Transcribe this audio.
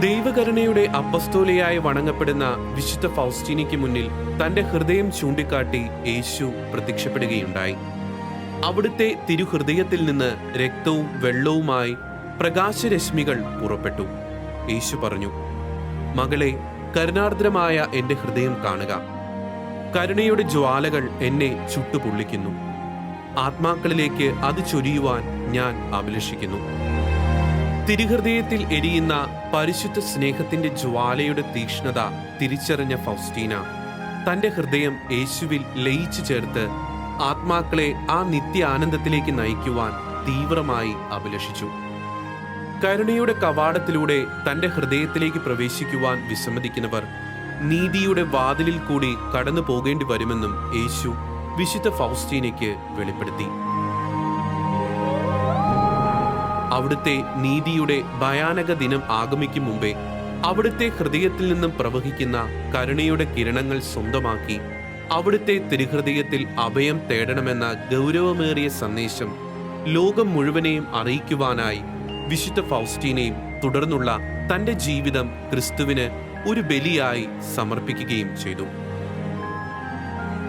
ദിവ്യകരുണയുടെ അപ്പസ്തോലയായി വണങ്ങപ്പെടുന്ന വിശുദ്ധ ഫൗസ്റ്റീനയ്ക്ക് മുന്നിൽ തന്റെ ഹൃദയം ചൂണ്ടിക്കാട്ടി യേശു പ്രത്യക്ഷപ്പെടുകയുണ്ടായി. അവിടുത്തെ തിരുഹൃദയത്തിൽ നിന്ന് രക്തവും വെള്ളവുമായി പ്രകാശരശ്മികൾ പുറപ്പെട്ടു. യേശു പറഞ്ഞു മകളെ കരുണാർദ്രമായ എന്റെ ഹൃദയം കാണുക. കരുണയുടെ ജ്വാലകൾ എന്നെ ചുട്ടുപൊള്ളിക്കുന്നു. ആത്മാക്കളിലേക്ക് അത് ചൊരിയുവാൻ ഞാൻ അഭിലഷിക്കുന്നു. തിരുഹൃദയത്തിൽ എരിയുന്ന പരിശുദ്ധ സ്നേഹത്തിന്റെ ജ്വാലയുടെ തീക്ഷ്ണത തിരിച്ചറിഞ്ഞ ഫൗസ്റ്റീന തന്റെ ഹൃദയം യേശുവിൽ ലയിച്ചു ചേർത്ത് ആത്മാക്കളെ ആ നിത്യ ആനന്ദത്തിലേക്ക് നയിക്കുവാൻ തീവ്രമായി അഭിലഷിച്ചു. കരുണയുടെ കവാടത്തിലൂടെ തന്റെ ഹൃദയത്തിലേക്ക് പ്രവേശിക്കുവാൻ വിസമ്മതിക്കുന്നവർ നീതിയുടെ വാതിലിൽ കൂടി കടന്നു പോകേണ്ടി വരുമെന്നും യേശു വിശുദ്ധ ഫൗസ്റ്റീനയ്ക്ക് വെളിപ്പെടുത്തി. അവിടുത്തെ നീതിയുടെ ഭയാനക ദിനം ആഗമിക്കും മുമ്പേ അവിടുത്തെ ഹൃദയത്തിൽ നിന്നും പ്രവഹിക്കുന്ന കരുണയുടെ കിരണങ്ങൾ സ്വന്തമാക്കി അവിടുത്തെ തിരുഹൃദയത്തിൽ അഭയം തേടണമെന്ന ഗൗരവമേറിയ സന്ദേശം ലോകം മുഴുവനെയും അറിയിക്കുവാനായി വിശുദ്ധ ഫൗസ്റ്റീനെയും തുടർന്നുള്ള തന്റെ ജീവിതം ക്രിസ്തുവിന് ഒരു ബലിയായി സമർപ്പിക്കുകയും ചെയ്തു.